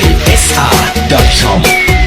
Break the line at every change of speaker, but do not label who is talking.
KSR.com